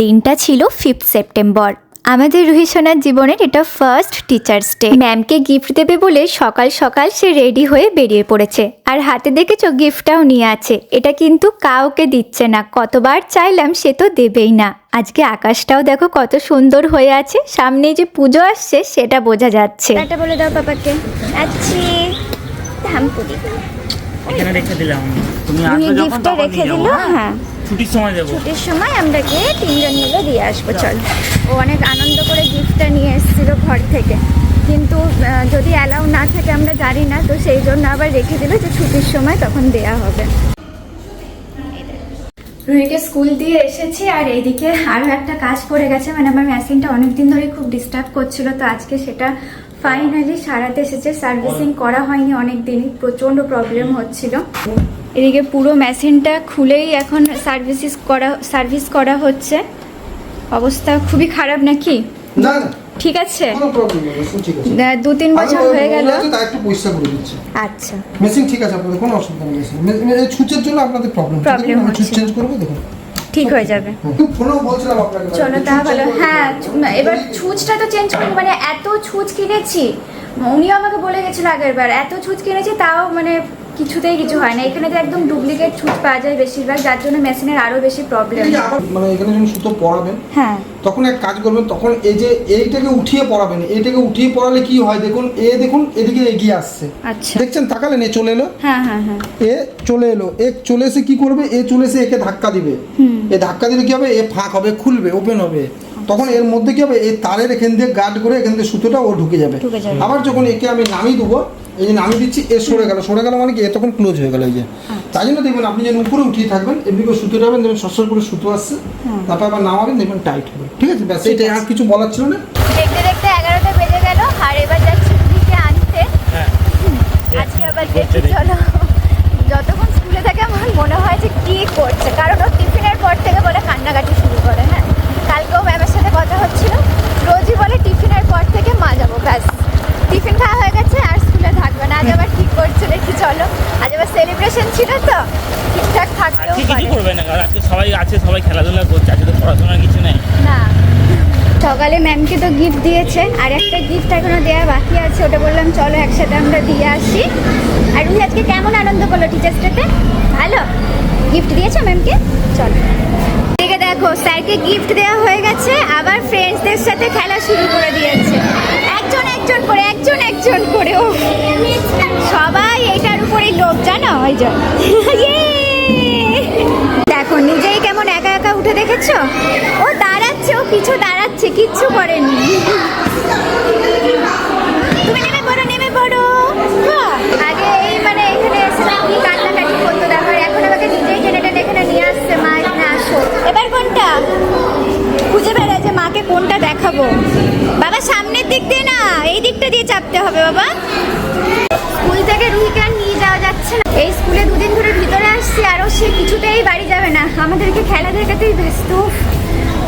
দিনটা ছিল fifth September আমাদের রুহি সোনার জীবনের এটা ফার্স্ট টিচার্স ডে ম্যামকে গিফট দেবে বলে সকাল সকাল সে রেডি হয়ে বেরিয়ে পড়েছে। আর হাতে দেখেছ গিফটটাও নিয়ে আছে। এটা কিন্তু কাউকে দিচ্ছে না। কতবার চাইলাম সে তো দেবেই না। আজকে আকাশটাও দেখো কত সুন্দর হয়ে আছে। সামনে যে পুজো আসছে সেটা বোঝা যাচ্ছে। এটা বলে দাও পাপাকে। আচ্ছি ধামপুরি এখানে রেখে দিলাম। তুমি আসবে যখন গিফটটা রেখে নিয়ে যাব দিল হ্যাঁ? ছুটির সময় দেবো। ছুটির সময় আমরা গিয়ে তিনজন মিলে দিয়ে আসব চল। ও অনেক আনন্দ করে গিফটটা নিয়ে এসেছিল ঘর থেকে। কিন্তু যদি অ্যালাউ না থাকে আমরা জানি না তো সেই জন্য আবার রেখে দিল যে ছুটির সময় তখন দেয়া হবে। রুহিকে স্কুল দিয়ে এসেছি আর এইদিকে আরও একটা কাজ পড়ে গেছে। মানে আমার মেশিনটা অনেক দিন ধরে খুব ডিস্টার্ব করছিল তো আজকে সেটা ফাইনালি সারাতে এসেছে। সার্ভিসিং করা হয়নি অনেক দিনই প্রচণ্ড প্রবলেম হচ্ছিল। এদিকে পুরো মেশিনটা খুলেই এখন সার্ভিসিস করা সার্ভিস করা হচ্ছে। অবস্থা খুবই খারাপ নাকি? ঠিক আছে। প্রবলেম দু তিন বছর হয়ে গেল। করে আচ্ছা। মেশিন ঠিক আছে আপনাদের কোনো অসুবিধা নেই মেশিন। জন্য আপনাদের প্রবলেম হচ্ছে। চেঞ্জ করব দেখুন। ঠিক হয়ে যাবে। আপনাকে চলো ছুঁচ তাহলে হ্যাঁ এবার ছুঁচটা তো চেঞ্জ করব মানে এত ছুঁচ কিনেছি। উনিও আমাকে বলে গেছিল আগের বার এত ছুঁচ কিনেছি তাও মানে কিছুতেই কিছু হয় না। এখানে তো একদম ডুপ্লিকেট ছুঁচ পাওয়া যায় বেশিরভাগ যার জন্য মেশিনের আরও বেশি প্রবলেম মানে এখানে যখন সুতো পরাবেন হ্যাঁ। তখন এক কাজ করবেন তখন এই যে এইটাকে উঠিয়ে পড়াবেন এইটাকে উঠিয়ে পড়ালে কি হয় দেখুন এ দেখুন এদিকে এগিয়ে আসছে। আচ্ছা। দেখছেন? তাকালেন এ চলে এলো। হ্যাঁ হ্যাঁ হ্যাঁ। এ চলে এলো। এ চলে এসে কি করবে? এ চলে এসে একে ধাক্কা দিবে। এ ধাক্কা দিলে কি হবে? এ ফাঁক হবে খুলবে ওপেন হবে। তখন এর মধ্যে কি হবে? এই তারের এখান দিয়ে গার্ড করে এখান থেকে সুতোটা ও ঢুকে যাবে। আবার যখন একে আমি নামিয়ে দেবো এই যে নামিয়ে দিচ্ছি এ সরে গেল। সরে গেল মানে কি? এ তখন ক্লোজ হয়ে গেল এই যে। তাই জন্য দেখবেন আপনি যখন উপরে উঠিয়ে থাকবেন এমনি করে সুতো যাবেন দেখবেন সসর করে সুতো আসছে। তারপর আবার নামাবেন দেখবেন টাইট হবে। ঠিক আছে? ব্যাস এটাই আর কিছু বলার ছিল না। দেখতে দেখতে এগারোটা বেজে গেল আর এবার যাচ্ছি দিদিকে আনতে হ্যাঁ আজকে আবার দেখি চলো যতক্ষণ স্কুলে থাকে আমার মনে হয় যে কি করছে কারণ ও টিফিনের পর থেকে বলে কান্নাকাটি শুরু করে হ্যাঁ কালকেও ম্যামের সাথে কথা হচ্ছিল রোজই বলে টিফিনের পর থেকে মা যাব ব্যাস টিফিন খাওয়া হয়ে গেছে আর স্কুলে থাকবে না আজ আবার ঠিক করছে দেখি চলো আজ আবার সেলিব্রেশন ছিল তো ঠিকঠাক থাকতেও আজকে কিছু করবে না কারণ আজকে সবাই আছে সবাই খেলাধুলা করছে আজকে তো পড়াশোনার কিছু নেই। না। সকালে ম্যামকে তো গিফট দিয়েছে আর একটা গিফট এখনও দেওয়া বাকি আছে ওটা বললাম চলো একসাথে আমরা দিয়ে আসি। আর রুহি আজকে কেমন আনন্দ করল টিচার্স ডেতে? ভালো? গিফট দিয়েছ ম্যামকে? চলো। আছে দেখো স্যারকে গিফট দেওয়া হয়ে গেছে আবার ফ্রেন্ডসদের সাথে খেলা শুরু করে দিয়েছে। একজন করে, একজন একজন করে ও সবাই এটার উপরে লোভ জানো? ওই জন্য দেখো, নিজেই কেমন একা একা উঠে দেখেছ? ও দাঁড়াচ্ছে, ও কিছু দাঁড়াচ্ছে, কিচ্ছু করেনি। আমাদেরকে খেলা দেখাতেই ব্যস্ত।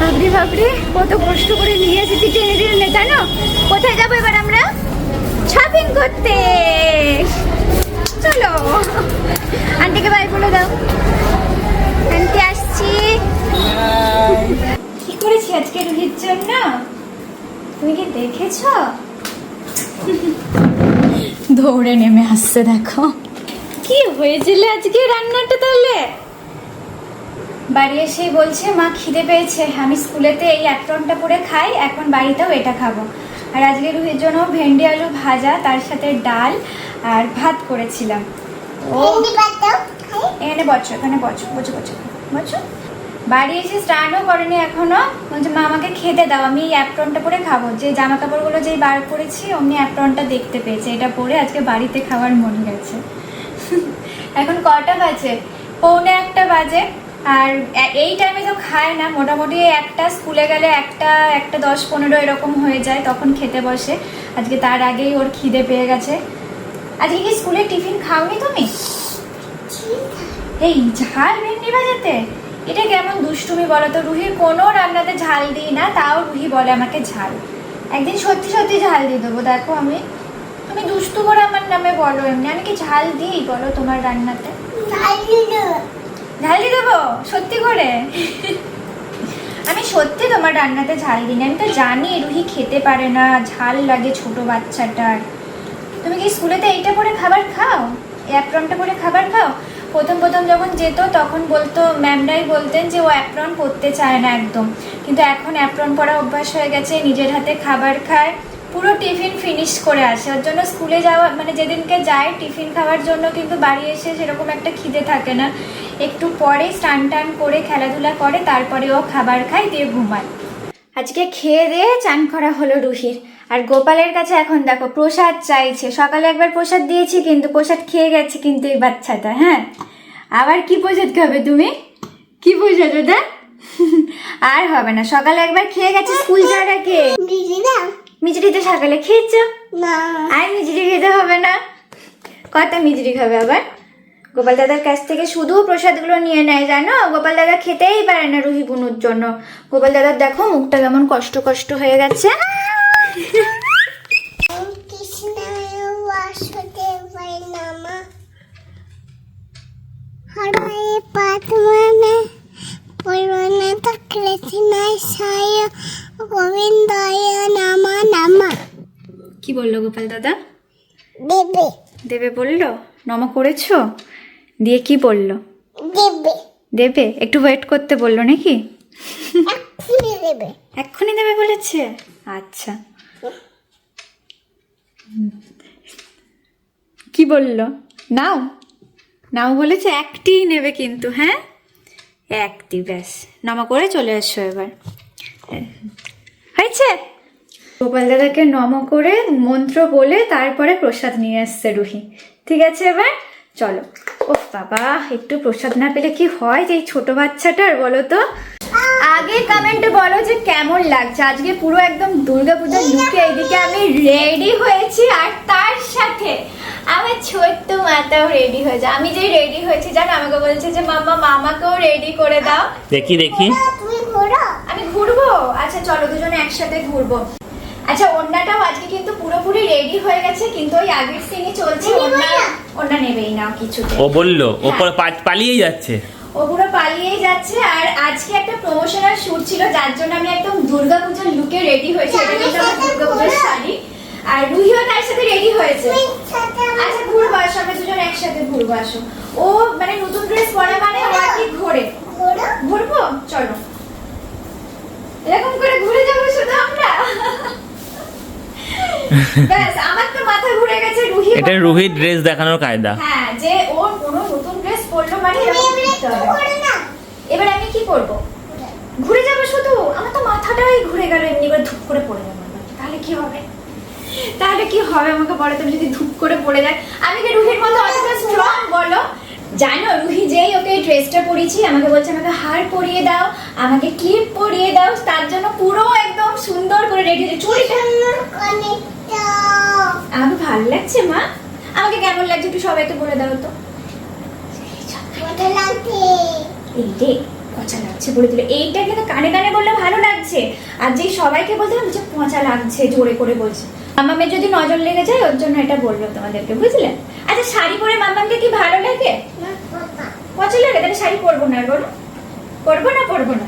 বাবরি বাবরি কত কষ্ট করে নিয়ে এসেছি টেনে টেনে, জানো? কোথায় যাব এবার আমরা? শপিং করতে। চলো। আন্টিকে বাই বলে দাও। আন্টি, আসছি। কি করেছি আজকে রুহির জন্য তুমি কি দেখেছ? দৌড়ে নেমে আসছে, দেখো। কি হয়েছিল আজকে রান্নাটা তাহলে? বাড়ি এসেই বলছে মা খিদে পেয়েছে। আমি স্কুলেতে এই অ্যাপ্রনটা পরে খাই এখন বাড়িতেও এটা খাব। আর আজকে রুহির জন্য ভেন্ডি আলু ভাজা তার সাথে ডাল আর ভাত করেছিলাম। ও এখানে বছর এখানে বছর বছর বছর বছর বাড়ি এসে স্নানও করেনি এখনও। বলছে মা আমাকে খেতে দাও আমি এই অ্যাপ্রনটা পরে খাব। যে জামা কাপড়গুলো যেই বার করেছি অমনি অ্যাপ্রনটা দেখতে পেয়েছে। এটা পরে আজকে বাড়িতে খাওয়ার মন গেছে। এখন কটা বাজে? পৌনে একটা বাজে। আর এই টাইমে তো খায় না। মোটামুটি একটা স্কুলে গেলে একটা একটা দশ পনেরো এরকম হয়ে যায়, তখন খেতে বসে। আজকে তার আগেই ওর খিদে পেয়ে গেছে। আজকে কি স্কুলে টিফিন খাওনি তুমি? এই ঝাল ভেন্ডি ভাজাতে? এটা কেমন দুষ্টুমি বলো তো? রুহির কোনো রান্নাতে ঝাল দিই না, তাও রুহি বলে আমাকে ঝাল। একদিন সত্যি সত্যি ঝাল দিয়ে দেবো, দেখো আমি। তুমি দুষ্টু করে আমার নামে বলো এমনি। আমি কি ঝাল দিই বলো তোমার রান্নাতে? ঝাল দিয়ে দেবো? সত্যি করে? আমি সত্যি তোমার রান্নাতে ঝাল দিই না আমি তো জানি রুহি খেতে পারে না, ঝাল লাগে ছোট বাচ্চাটার। তুমি কি স্কুলেতে এইটা করে খাবার খাও? অ্যাপ্রনটা করে খাবার খাও? প্রথম প্রথম যখন যেত, তখন বলতো ম্যামরাই বলতেন যে ও অ্যাপ্রন করতে চায় না একদম। কিন্তু এখন অ্যাপ্রন পরা অভ্যাস হয়ে গেছে, নিজের হাতে খাবার খায়, পুরো টিফিন ফিনিশ করে আসে। ওর জন্য স্কুলে যাওয়া মানে যেদিনকে যায় টিফিন খাওয়ার জন্য কিন্তু বাড়ি এসে সেরকম একটা খিদে থাকে না। একটু পরে স্নান টান করে খেলাধুলা করে তারপরে ও খাবার খায় দিয়ে ঘুমায়। আজকে খেয়ে দিয়ে চান করা হলো রুহির। আর গোপালের কাছে এখন দেখো প্রসাদ চাইছে। সকালে একবার প্রসাদ দিয়েছি কিন্তু প্রসাদ খেয়ে গেছে কিন্তু এই বাচ্চাটা হ্যাঁ? আবার কি প্রসাদ খাবে তুমি? কি প্রসাদ ওটা? আর হবে না সকালে একবার খেয়ে গেছে স্কুল যাওয়ার আগে। না? মিজড়ি তো সকালে খেয়েছ? না। আর মিজড়ি খেতে হবে না? কত মিজড়ি খাবে আবার? গোপাল দাদার কাছ থেকে শুধু প্রসাদগুলো নিয়ে নেয় জানো? গোপাল দাদা খেতেই পারে না রুহি বুনুর জন্য। গোপাল দাদার দেখো মুখটা কেমন কষ্ট কষ্ট হয়ে গেছে। কি বলল গোপাল দাদা? দেবে। দেবে বলল? নমা করেছ? দিয়ে কি বলল? দেবে। দেবে? একটু ওয়েট করতে বলল নাকি? এক্ষুনি দেবে। এক্ষুনি দেবে বলেছে? আচ্ছা। কি বলল? নাও। নাও বলেছে একটি নেবে কিন্তু হ্যাঁ? একটি ব্যাস। নমা করে চলে এসো এবার। হয়েছে? গোপাল দাদাকে নম করে মন্ত্র বলে তারপরে প্রসাদ নিয়ে আসছে রুহি। ঠিক আছে এবার? চলো। ও বাবা একটু প্রসাদ না পেলে কি হয় যে এই ছোট বাচ্চাটার বলো তো? আগে কমেন্টে বলো যে কেমন লাগছে। আজকে পুরো একদম দুর্গাপূজার লুকে এইদিকে আমি রেডি হয়েছি আর তার সাথে আমার ছোট্ট মাতাও রেডি হয়েছে। আমি যেই রেডি হয়েছি জানো আমাকে বলছে যে মাম্মা মামাকেও রেডি করে দাও। দেখি দেখি। তুমি ঘোরো আমি ঘুরবো? আচ্ছা চলো দুজনে একসাথে ঘুরবো। আচ্ছা ওন্নাটাও আজকে কিন্তু পুরোপুরি রেডি হয়ে গেছে কিন্তু ওই আগের সিনই চলছে ওন্না ওন্না নেবেই না কিছু ও বলল ও পা- পালিয়েই যাচ্ছে। ও পুরো পালিয়েই যাচ্ছে আর আজকে একটা প্রমোশনাল শুট ছিল যার জন্য আমি একদম দুর্গাপূজার লুকে রেডি হয়েছি এটা কিন্তু আমার দুর্গাপূজার শাড়ি। আর রুহিও তার সাথে রেডি হয়েছে। আচ্ছা ঘুরবো আসো আমরা দুজন একসাথে ঘুরবো আসো। ও মানে নতুন ড্রেস পরা মানে ও আর কি ঘোরে। ঘোরো? ঘুরবো? চলো এরকম করে ঘুরে যাব শুধু আমরা ব্যাস আমার তো মাথা ঘুরে গেছে রুহি এটা রুহির ড্রেস দেখানোর কায়দা। হ্যাঁ যে ওর কোনো নতুন ড্রেস পরলো মানে এবারে আমি কি করব ঘুরে যাব শুধু? আমার তো মাথাটাই ঘুরে গেল এমনি করে ধুপ করে পড়ে যাব তাহলে কি হবে? তাহলে কি হবে আমাকে বলো তুমি যদি ধুপ করে পড়ে যায়? আমি কি রুহির মতো অতটা স্ট্রং বলো। জানো রুহি যেই ওকে এই ড্রেসটা পরিয়েছি আমাকে বলছে আমাকে হার পরিয়ে দাও আমাকে ক্লিপ পরিয়ে দাও তার জন্য পুরো একদম সুন্দর করে রেডি হয়েছে চুড়িটা অনেকটা আমাকে ভালো লাগছে মা? আমাকে কেমন লাগছে একটু সবাইকে বলে দাও তো। এই রে পচা লাগছে বলে দিল। এইটা কিন্তু কানে কানে বললে ভালো লাগছে। আর যে সবাইকে বলতে হবে যে পচা লাগছে জোরে করে বলছে। মামামের যদি নজর লেগে যায় ওর জন্য এটা বলল তোমাদেরকে বুঝলে? আচ্ছা শাড়ি পরে মামামকে কি ভালো লাগে? পচা লাগে? তাহলে শাড়ি পরবো না আর বলো? পরবো না পরবো না।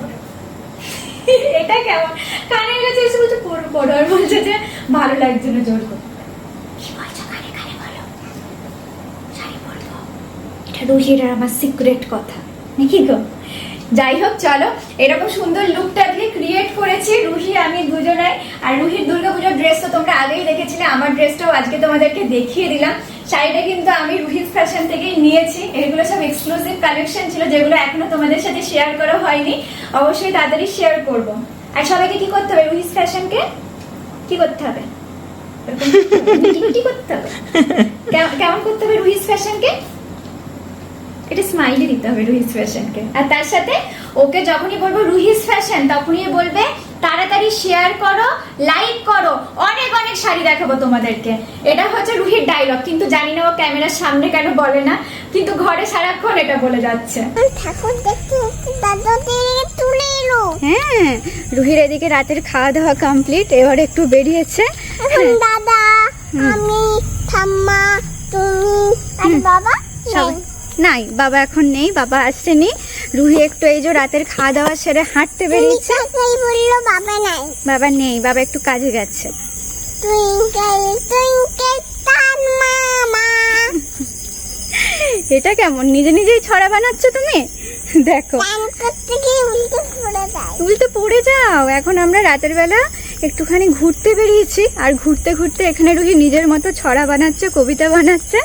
এটা কেমন? কানের কাছে এসে বলছে পরবো পরো আর বলছে যে ভালো লাগছে না জোর করে কি বলছো কানে কানে বলো। শাড়ি পরবো এটা রুহির আর আমার সিক্রেট কথা। নাকি গো? যাই হোক চলো। এরকম সুন্দর লুকটা দিয়ে ক্রিয়েট করেছি রুহি আমি দুজনে আর রুহির দুর্গাপুজোর ড্রেস তো তোমরা আগেই দেখেছিলে আমার ড্রেসটাও আজকে তোমাদেরকে দেখিয়ে দিলাম। শাড়িটা কিন্তু আমি রুহির ফ্যাশন থেকেই নিয়েছি। এগুলো সব এক্সক্লুসিভ কালেকশন ছিল, যেগুলো এখনও তোমাদের সাথে শেয়ার করা হয়নি। অবশ্যই তাড়াতাড়ি শেয়ার করব। আর সবাইকে কি করতে হবে রুহিস ফ্যাশনকে কি? করতে হবে? টিকটি করতে হবে? কেমন- করতে হবে রুহিস ফ্যাশনকে এটা স্মাইলি দিতে হবে রুহিস ফ্যাশনকে আর তার সাথে ওকে যখনই বলব রুহিস ফ্যাশন তখনই বলবে তাড়াতাড়ি শেয়ার করো লাইক করো। অনেক অনেক শাড়ি দেখাবো তোমাদেরকে। এটা হচ্ছে রুহির ডায়লগ কিন্তু জানি না ও ক্যামেরার সামনে কেন বলে না কিন্তু ঘরে সারাক্ষণ এটা বলে যাচ্ছে। ঠাকুর দেখতে দেখতে দাদা দিয়ে তুলে এলো। হ্যাঁ রুহির এদিকে রাতের খাওয়া দাওয়া কমপ্লিট এবার একটু বেরিয়েছে। দাদা আমি ঠাম্মা তুমি আর বাবা নাই। বাবা এখন নেই বাবা আসছেনি রুহি একটু এই যে রাতের খাওয়া দাওয়া সেরে হাঁটতে বেরিয়েছে। বলল বাবা নাই। বাবা নেই বাবা একটু কাজে গেছে এটা কেমন? নিজে নিজেই ছড়া বানাচ্ছ তুমি? দেখো। উল্টে পড়ে যাও। এখন আমরা রাতের বেলা একটুখানি ঘুরতে বেরিয়েছি। আর ঘুরতে ঘুরতে এখানে রুহি নিজের মতো ছড়া বানাচ্ছে কবিতা বানাচ্ছে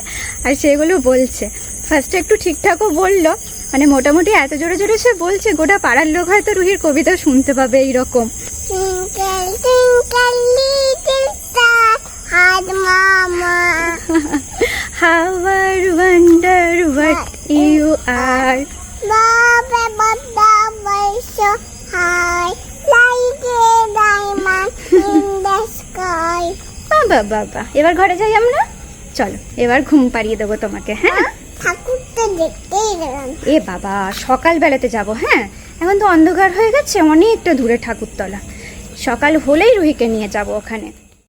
আর সেগুলো বলছে। ফার্স্টে একটু ঠিকঠাকও বলল। মানে মোটামুটি এত জোরে জোরে সে বলছে গোটা পাড়ার লোক হয়তো রুহির কবিতা শুনতে পাবে এইরকম। হাওয়ার ওয়ান্ডার হোয়াট ইউ আর বাবা বাবা এবার ঘরে যাই আমরা? চলো এবার ঘুম পাড়িয়ে দেবো তোমাকে হ্যাঁ? ঠাকুর তো গেলাম এ বাবা সকাল সকালবেলাতে যাব হ্যাঁ? এখন তো অন্ধকার হয়ে গেছে, অনেকটা দূরে ঠাকুরতলা। সকাল হলেই রুহিকে নিয়ে যাব ওখানে।